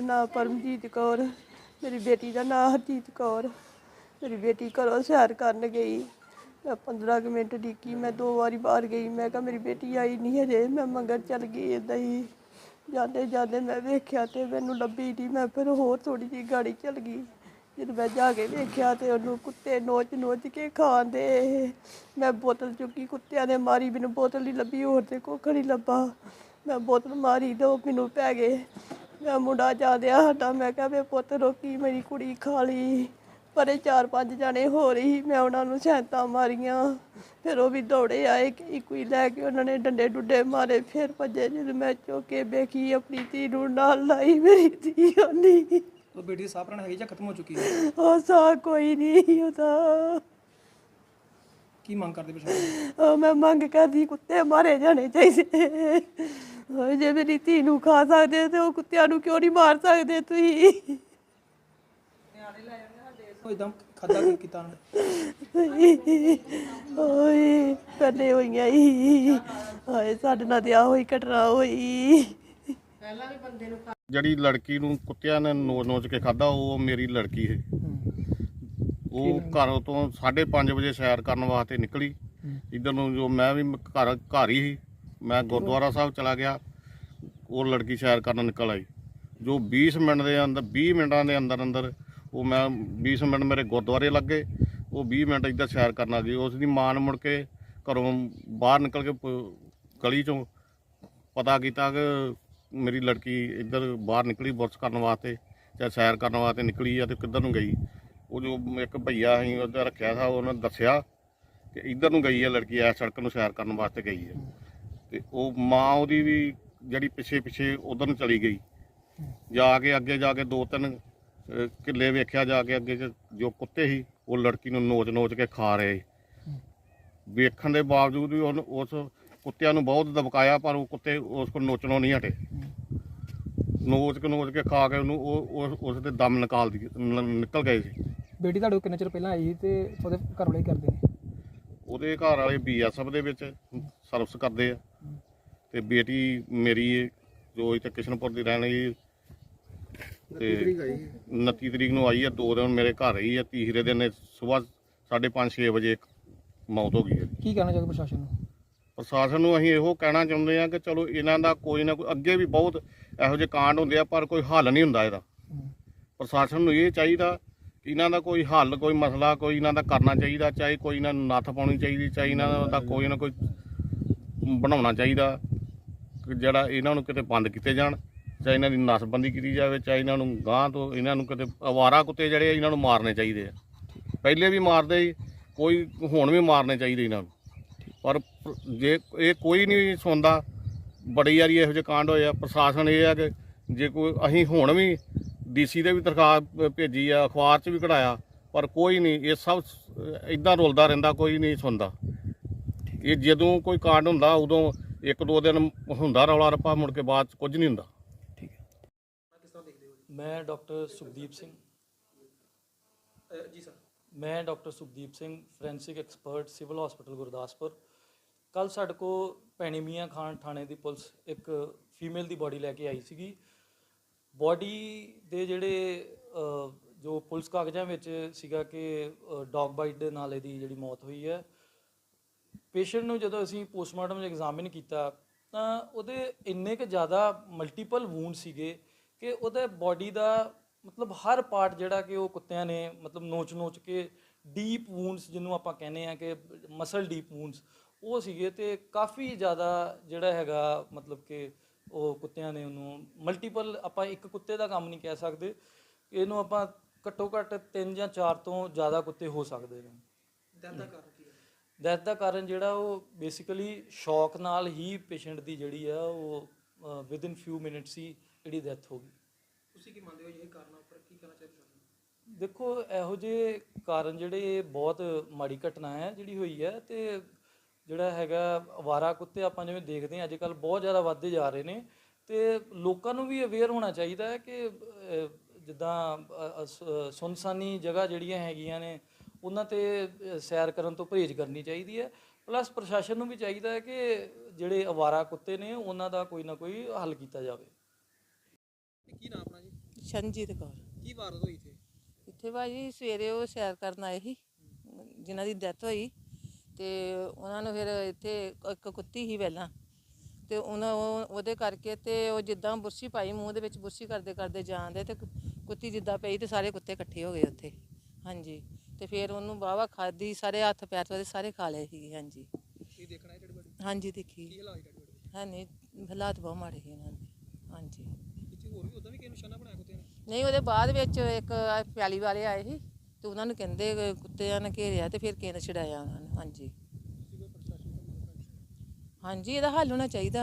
ਨਾਂ ਪਰਮਜੀਤ ਕੌਰ, ਮੇਰੀ ਬੇਟੀ ਦਾ ਨਾਂ ਹਰਜੀਤ ਕੌਰ। ਮੇਰੀ ਬੇਟੀ ਘਰੋਂ ਸੈਰ ਕਰਨ ਗਈ। ਮੈਂ 15 ਕੁ ਮਿੰਟ ਡਿੱਕੀ ਮੈਂ ਦੋ ਵਾਰੀ ਬਾਹਰ ਗਈ। ਮੈਂ ਕਿਹਾ, ਮੇਰੀ ਬੇਟੀ ਆਈ ਨਹੀਂ ਹਜੇ। ਮੈਂ ਮੰਗਰ ਚੱਲ ਗਈ ਏਦਾਂ ਹੀ। ਜਾਂਦੇ ਜਾਂਦੇ ਮੈਂ ਵੇਖਿਆ ਤੇ ਮੈਨੂੰ ਲੱਭੀ ਨਹੀਂ ਮੈਂ ਫਿਰ ਹੋਰ ਥੋੜੀ ਜਿਹੀ ਗਾੜੀ ਚੱਲ ਗਈ। ਜਦੋਂ ਮੈਂ ਜਾ ਕੇ ਵੇਖਿਆ ਤੇ ਉਹਨੂੰ ਕੁੱਤੇ ਨੋਚ ਨੋਚ ਕੇ ਖਾਂਦੇ। ਮੈਂ ਬੋਤਲ ਚੁੱਕੀ, ਕੁੱਤਿਆਂ ਨੇ ਮਾਰੀ, ਮੈਨੂੰ ਬੋਤਲ ਹੀ ਲੱਭੀ, ਹੋਰ ਤੇ ਕੁੱਖ ਨਹੀਂ ਲੱਭਾ। ਮੈਂ ਬੋਤਲ ਮਾਰੀ, ਦੋ ਮੈਨੂੰ ਪੈ ਗਏ। ਮੈਂ ਮੁੰਡਾ ਜਾਂਦਿਆ ਸਾਡਾ। ਮੈਂ ਕਿਹਾ ਵੇ ਪੁੱਤ ਰੋਕੀ ਮੇਰੀ ਕੁੜੀ ਖਾ ਲਈ। ਪਰੇ ਚਾਰ ਪੰਜ ਜਾਣੇ ਹੋ ਰਹੀ ਮੈਂ ਉਹਨਾਂ ਨੂੰ ਸੈਂਤਾਂ ਮਾਰੀਆਂ। ਫਿਰ ਉਹ ਵੀ ਦੌੜੇ ਆਏ ਕਿ ਕੋਈ ਲੈ ਕੇ ਉਹਨਾਂ ਨੇ ਡੰਡੇ ਡੁੱਡੇ ਮਾਰੇ। ਫਿਰ ਭੱਜੇ ਜਦੋਂ ਮੈਂ ਚੁੱਕ ਵੇਖੀ ਆਪਣੀ ਧੀ ਨੂੰ ਨਾਲ ਲਾਈ ਮੇਰੀ ਧੀ ਨਹੀਂ ਉਹ ਬੇਟੀ ਦੀ ਸਾਹ ਪ੍ਰਣ ਹੈਗੀ ਜਾਂ ਖਤਮ ਹੋ ਚੁੱਕੀ ਹੈ? ਉਹ ਸਾ ਕੋਈ ਨਹੀਂ ਉਹਦਾ। ਕੀ ਮੰਗ ਕਰਦੇ ਪ੍ਰਸ਼ਾਸਨ ਉਹ ਮੈਂ ਮੰਗ ਕਰਦੀ ਕੁੱਤੇ ਮਾਰੇ ਜਾਣੇ ਚਾਹੀਦੇ। ਜੇ ਮੇਰੀ ਧੀ ਨੂੰ ਖਾ ਸਕਦੇ ਤੇ ਉਹ ਕੁੱਤਿਆਂ ਨੂੰ ਕਿਉਂ ਨਹੀਂ ਮਾਰ ਸਕਦੇ ਤੁਸੀਂ? ਉਹ ਇਦਾਂ ਖਾਦਾ ਕੀ ਕੀਤਾ ਉਹਨੇ? ਓਏ ਪਹਿਲੇ ਹੋਈਆਂ ਹੀ। ਹਾਏ ਸਾਡੇ ਨਾਲ ਤੇ ਆ ਹੋਈ ਘਟਨਾ ਹੋਈ। ਜਿਹੜੀ ਲੜਕੀ ਨੂੰ ਕੁੱਤਿਆਂ ਨੇ ਨੋਚ ਨੋਚ ਕੇ ਖਾਦਾ ਉਹ ਮੇਰੀ ਲੜਕੀ ਹੈ ਉਹ ਘਰੋਂ ਤੋਂ 5:30 ਵਜੇ ਸੈਰ ਕਰਨ ਵਾਸਤੇ ਨਿਕਲੀ। ਇਧਰ ਨੂੰ ਜੋ ਮੈਂ ਵੀ ਘਰ ਘਰ ਹੀ ਸੀ। ਮੈਂ ਗੁਰਦੁਆਰਾ ਸਾਹਿਬ ਚਲਾ ਗਿਆ ਉਹ ਲੜਕੀ ਸੈਰ ਕਰਨ ਨਿਕਲ ਆਈ। ਜੋ 20 ਮਿੰਟ ਦੇ ਅੰਦਰ 20 ਮਿੰਟਾਂ ਦੇ ਅੰਦਰ ਅੰਦਰ ਉਹ ਮੈਂ 20 ਮਿੰਟ ਮੇਰੇ ਗੁਰਦੁਆਰੇ ਲੱਗੇ ਉਹ 20 ਮਿੰਟ ਇੱਧਰ ਸੈਰ ਕਰਨ ਆ ਗਈ। ਉਸ ਦੀ ਮਾਂ ਨੇ ਮੁੜ ਕੇ ਘਰੋਂ ਬਾਹਰ ਨਿਕਲ ਕੇ ਗਲੀ ਚੋਂ ਪਤਾ ਕੀਤਾ ਕਿ ਮੇਰੀ ਲੜਕੀ ਇੱਧਰ ਬਾਹਰ ਨਿਕਲੀ ਬੁਰਸ ਕਰਨ ਵਾਸਤੇ ਜਾਂ ਸੈਰ ਕਰਨ ਵਾਸਤੇ ਨਿਕਲੀ ਆ ਤੇ ਕਿੱਧਰ ਨੂੰ ਗਈ। ਉਹ ਜੋ ਇੱਕ ਭਈਆ ਸੀ ਉਹਦਾ ਰੱਖਿਆ ਸੀ ਉਹਨੇ ਦੱਸਿਆ ਕਿ ਇੱਧਰ ਨੂੰ ਗਈ ਹੈ ਲੜਕੀ ਐ ਸੜਕ ਨੂੰ ਸੈਰ ਕਰਨ ਵਾਸਤੇ ਗਈ ਹੈ ਤੇ ਉਹ ਮਾਂ ਉਹਦੀ ਵੀ ਜਿਹੜੀ ਪਿੱਛੇ ਪਿੱਛੇ ਉਧਰ ਨੂੰ ਚਲੀ ਗਈ। ਜਾ ਕੇ ਅੱਗੇ ਜਾ ਕੇ ਦੋ ਤਿੰਨ ਅਹ, ਕਿੱਲੇ ਵੇਖਿਆ ਜਾ ਕੇ ਅੱਗੇ ਚ ਜੋ ਕੁੱਤੇ ਸੀ ਉਹ ਲੜਕੀ ਨੂੰ ਨੋਚ ਨੋਚ ਕੇ ਖਾ ਰਹੇ। ਵੇਖਣ ਦੇ ਬਾਵਜੂਦ ਵੀ ਉਹਨ ਉਸ ਕੁੱਤਿਆਂ ਨੂੰ ਬਹੁਤ ਦਬਕਾਇਆ ਪਰ ਉਹ ਕੁੱਤੇ ਉਸ ਕੋਲ ਨੋਚਣੋਂ ਨਹੀਂ ਹਟੇ। ਨੋਚ ਕੇ ਨੋਚ ਕੇ ਖਾ ਕੇ ਉਹਨੂੰ ਉਹ ਉਸ- ਉਸ ਦੇ ਦਮ ਨਿਕਾਲ ਦੀ ਨਿਕਲ ਗਏ ਸੀ। ਬੇਟੀ ਤੁਹਾਡੇ ਕੋਲ ਕਿੰਨੇ ਚਿਰ ਪਹਿਲਾਂ ਆਈ ਸੀ ਤੇ ਉਹਦੇ ਘਰ ਵਾਲੇ ਕੀ ਕਰਦੇ ਨੇ? ਉਹਦੇ ਘਰ ਵਾਲੇ ਬੀਐਸਐਫ ਦੇ ਵਿੱਚ ਸਰਵਿਸ ਕਰਦੇ ਆ। ਤੇ ਬੇਟੀ ਮੇਰੀ ਜੋ ਇੱਥੇ ਕਿਸ਼ਨਪੁਰ ਦੀ ਰਹਿਣ ਵਾਲੀ ਤੇ 29 ਤਰੀਕ ਨੂੰ ਆਈ ਆ ਦੋ ਦਿਨ ਮੇਰੇ ਘਰ ਰਹੀ ਆ ਤੀਸਰੇ ਦਿਨ ਸਵੇਰ 5:30 6 ਵਜੇ ਮੌਤ ਹੋ ਗਈ ਹੈ। ਕੀ ਕਹਿਣਾ ਚਾਹੋਗੇ ਪ੍ਰਸ਼ਾਸਨ ਨੂੰ? ਪ੍ਰਸ਼ਾਸਨ ਨੂੰ ਅਸੀਂ ਇਹੋ ਕਹਿਣਾ ਚਾਹੁੰਦੇ ਆ ਕਿ ਚਲੋ ਇਹਨਾਂ ਦਾ ਕੋਈ ਨਾ ਕੋਈ ਅੱਗੇ ਵੀ ਬਹੁਤ ਇਹੋ ਜਿਹੇ ਕਾਂਡ ਹੁੰਦੇ ਆ ਪਰ ਕੋਈ ਹੱਲ ਨਹੀਂ ਹੁੰਦਾ ਇਹਦਾ। ਪ੍ਰਸ਼ਾਸਨ ਨੂੰ ਇਹ ਚਾਹੀਦਾ ਕਿ ਇਹਨਾਂ ਦਾ ਕੋਈ ਹੱਲ ਕੋਈ ਮਸਲਾ ਕੋਈ ਇਹਨਾਂ ਦਾ ਕਰਨਾ ਚਾਹੀਦਾ ਚਾਹੇ ਕੋਈ ਇਹਨਾਂ ਨੂੰ ਨੱਥ ਪਾਉਣੀ ਚਾਹੀਦੀ ਚਾਹੇ ਇਹਨਾਂ ਦਾ ਕੋਈ ਨਾ ਕੋਈ ਬਣਾਉਣਾ ਚਾਹੀਦਾ। ਜਿਹੜਾ ਇਹਨਾਂ ਨੂੰ ਕਿਤੇ ਬੰਦ ਕੀਤੇ ਜਾਣ, ਚਾਹੇ ਇਹਨਾਂ ਦੀ ਨਸਬੰਦੀ ਕੀਤੀ ਜਾਵੇ, ਚਾਹੇ ਇਹਨਾਂ ਨੂੰ ਗਾਂਹ ਤੋਂ ਇਹਨਾਂ ਨੂੰ ਕਿਤੇ ਅਵਾਰਾ ਕੁੱਤੇ ਜਿਹੜੇ ਆ, ਇਹਨਾਂ ਨੂੰ ਮਾਰਨੇ ਚਾਹੀਦੇ ਆ। ਪਹਿਲੇ ਵੀ ਮਾਰਦੇ ਸੀ, ਕੋਈ ਹੁਣ ਵੀ ਮਾਰਨੇ ਚਾਹੀਦੇ ਇਹਨਾਂ ਨੂੰ। ਪਰ ਪ- ਜੇ ਇਹ ਕੋਈ ਨਹੀਂ ਸੁਣਦਾ, ਬੜੀ ਵਾਰੀ ਇਹੋ ਜਿਹੇ ਕਾਂਡ ਹੋਏ ਆ, ਪ੍ਰਸ਼ਾਸਨ ਇਹ ਆ ਕਿ ਜੇ ਕੋਈ, ਅਸੀਂ ਹੁਣ ਵੀ ਡੀਸੀ ਦੇ ਵੀ ਤਰਖਾਹ ਭੇਜੀ ਆ, ਅਖਬਾਰ 'ਚ ਵੀ ਕਢਾਇਆ, ਪਰ ਕੋਈ ਨਹੀਂ, ਇਹ ਸਭ ਇਦਾਂ ਰੁਲਦਾ ਰਹਿੰਦਾ, ਕੋਈ ਨਹੀਂ ਸੁਣਦਾ। ਇਹ ਜਦੋਂ ਕੋਈ ਕਾਂਡ ਹੁੰਦਾ, ਉਦੋਂ ਇੱਕ ਦੋ ਦਿਨ ਹੁੰਦਾ ਰੌਲਾ ਰੱਪਾ ਮੁੜ ਕੇ ਬਾਅਦ 'ਚ ਕੁਝ ਨਹੀਂ ਹੁੰਦਾ। ਮੈਂ ਡਾਕਟਰ ਸੁਖਦੀਪ ਸਿੰਘ। ਜੀ ਸਰ। ਮੈਂ doctor Sukhdeep Singh forensic expert civil hospital Gurdaspur. ਕੱਲ ਸਾਡੇ ਕੋ ਭੈਣੀ ਮੀਆਂ ਖਾਨ ਥਾਣੇ ਦੀ ਪੁਲਿਸ ਇੱਕ ਫੀਮੇਲ ਦੀ ਬਾਡੀ ਲੈ ਕੇ ਆਈ ਸੀਗੀ। ਬਾਡੀ ਦੇ ਜਿਹੜੇ ਜੋ ਪੁਲਿਸ ਕਾਗਜ਼ਾਂ ਵਿੱਚ ਸੀਗਾ ਕਿ ਡੌਗ ਬਾਈਟ ਦੇ ਨਾਲ ਇਹਦੀ ਜਿਹੜੀ ਮੌਤ ਹੋਈ ਹੈ ਪੇਸ਼ੈਂਟ ਨੂੰ ਜਦੋਂ ਅਸੀਂ ਪੋਸਟਮਾਰਟਮ ਐਗਜ਼ਾਮਿਨ ਕੀਤਾ, ਤਾਂ ਉਹਦੇ ਇੰਨੇ ਕੁ ਜ਼ਿਆਦਾ ਮਲਟੀਪਲ ਵੂਨ ਸੀਗੇ ਕਿ ਉਹਦੇ ਬਾਡੀ ਦਾ ਮਤਲਬ ਹਰ ਪਾਰਟ ਜਿਹੜਾ ਕਿ ਉਹ ਕੁੱਤਿਆਂ ਨੇ ਮਤਲਬ ਨੋਚ ਨੋਚ ਕੇ ਡੀਪ ਵੂਨਸ ਜਿਹਨੂੰ ਆਪਾਂ ਕਹਿੰਦੇ ਆ ਕਿ ਮਸਲ ਡੀਪ ਵੂਨਸ, ਉਹ ਸੀਗੇ ਤੇ ਕਾਫੀ ਜ਼ਿਆਦਾ ਜਿਹੜਾ ਹੈਗਾ ਮਤਲਬ ਕਿ ਉਹ ਕੁੱਤਿਆਂ ਨੇ ਉਹਨੂੰ ਮਲਟੀਪਲ ਆਪਾਂ ਇੱਕ ਕੁੱਤੇ ਦਾ ਕੰਮ ਨਹੀਂ ਕਹਿ ਸਕਦੇ, ਇਹਨੂੰ ਆਪਾਂ ਘੱਟੋ ਘੱਟ 3 ਜਾਂ 4 ਤੋਂ ਜ਼ਿਆਦਾ ਕੁੱਤੇ ਹੋ ਸਕਦੇ ਨੇ। ਦਰਦ ਦਾ ਡੈਥ ਦਾ ਕਾਰਨ ਜਿਹੜਾ ਉਹ ਬੇਸਿਕਲੀ ਸ਼ੌਕ ਨਾਲ ਹੀ ਪੇਸ਼ੈਂਟ ਦੀ ਜਿਹੜੀ ਆ ਉਹ ਵਿਦ ਇਨ ਫਿਊ ਮਿੰਟਸ ਹੀ ਜਿਹੜੀ ਡੈਥ ਹੋ ਗਈ ਤੁਸੀਂ ਕੀ ਮੰਨਦੇ ਹੋ ਇਹ ਕਾਰਨਾਂ ਉੱਪਰ ਕੀ ਕਹਿਣਾ ਚਾਹੀਦਾ? ਦੇਖੋ ਇਹੋ ਜਿਹੇ ਕਾਰਨ ਜਿਹੜੇ ਬਹੁਤ ਮਾੜੀ ਘਟਨਾ ਹੈ ਜਿਹੜੀ ਹੋਈ ਹੈ ਤੇ ਜਿਹੜਾ ਹੈਗਾ ਅਵਾਰਾ ਕੁੱਤੇ ਆਪਾਂ ਜਿਵੇਂ ਦੇਖਦੇ ਹਾਂ ਅੱਜ ਕੱਲ ਬਹੁਤ ਜ਼ਿਆਦਾ ਵੱਧਦੇ ਜਾ ਰਹੇ ਨੇ ਤੇ ਲੋਕਾਂ ਨੂੰ ਵੀ ਅਵੇਅਰ ਹੋਣਾ ਚਾਹੀਦਾ ਹੈ ਕਿ ਜਿੱਦਾਂ ਸੁਨਸਾਨੀ ਜਗ੍ਹਾ ਜਿਹੜੀਆਂ ਹੈਗੀਆਂ ਨੇ ਉਹਨਾਂ ਤੇ ਸੈਰ ਕਰਨ ਤੋਂ ਪਰਹੇਜ਼ ਕਰਨੀ ਚਾਹੀਦੀ ਹੈ। ਪਲੱਸ ਪ੍ਰਸ਼ਾਸਨ ਨੂੰ ਵੀ ਚਾਹੀਦਾ ਹੈ ਕਿ ਜਿਹੜੇ ਅਵਾਰਾ ਕੁੱਤੇ ਨੇ ਉਹਨਾਂ ਦਾ ਕੋਈ ਨਾ ਕੋਈ ਹੱਲ ਕੀਤਾ ਜਾਵੇ। ਕੀ ਨਾਮ ਆਪਣਾ ਜੀ? ਸ਼ਨਜੀਤ ਕੌਰ। ਕੀ ਵਾਰਦਾਤ ਹੋਈ ਇੱਥੇ? ਇੱਥੇ ਭਾਜੀ ਸਵੇਰੇ ਉਹ ਸੈਰ ਕਰਨ ਆਏ ਸੀ ਜਿਨ੍ਹਾਂ ਦੀ ਡੈਥ ਹੋਈ। ਤੇ ਉਹਨਾਂ ਨੂੰ ਫਿਰ ਇੱਥੇ ਇੱਕ ਕੁੱਤੀ ਸੀ ਪਹਿਲਾਂ। ਤੇ ਉਹਨਾਂ ਉਹ- ਉਹਦੇ ਕਰਕੇ ਤੇ ਉਹ ਜਿੱਦਾਂ ਬੁਰਸ਼ੀ ਪਾਈ ਮੂੰਹ ਦੇ ਵਿੱਚ ਬੁਰਸ਼ੀ ਕਰਦੇ ਕਰਦੇ ਜਾਂਦੇ ਤੇ ਕੁੱਤੀ ਜਿੱਦਾਂ ਪਈ ਤੇ ਸਾਰੇ ਕੁੱਤੇ ਇਕੱਠੇ ਹੋ ਗਏ ਉੱਥੇ। ਹਾਂਜੀ। ਤੇ ਫਿਰ ਉਹਨੂੰ ਵਾਹਵਾ ਖਾਦੀ ਸਾਰੇ ਹੱਥ ਪੈਰ ਉਹਦੇ ਸਾਰੇ ਖਾ ਲਏ ਸੀਗੇ ਹਾਂਜੀ। ਕੀ ਦੇਖਣਾ ਹੈ ਡੈਡ ਬੋਡੀ ਹਾਂਜੀ ਦੇਖੀ। ਕੀ ਹਾਲਾਤ ਹੈ ਨਹੀਂ ਹਾਲਾਤ ਬਹੁਤ ਮਾੜੇ ਸੀ ਇਹਨਾਂ ਦੇ ਹਾਂਜੀ। ਇੱਥੇ ਹੋਰ ਵੀ ਉਦਾਂ ਵੀ ਕਿਸੇ ਨਿਸ਼ਾਨਾ ਬਣਾਇਆ ਕੁੱਤੇ ਨੇ? ਨਹੀਂ ਉਹਦੇ ਬਾਅਦ ਵਿੱਚ ਇੱਕ ਪਿਆਲੀ ਵਾਲੇ ਆਏ ਸੀ ਤੇ ਉਹਨਾਂ ਨੂੰ ਕਹਿੰਦੇ ਕੁੱਤਿਆਂ ਨੇ ਘੇਰਿਆ ਤੇ ਫਿਰ ਕਿਸੇ ਨੇ ਛਡਾਇਆ ਉਹਨਾਂ ਨੂੰ ਹਾਂਜੀ। ਹਾਂਜੀ ਇਹਦਾ ਹੱਲ ਹੋਣਾ ਚਾਹੀਦਾ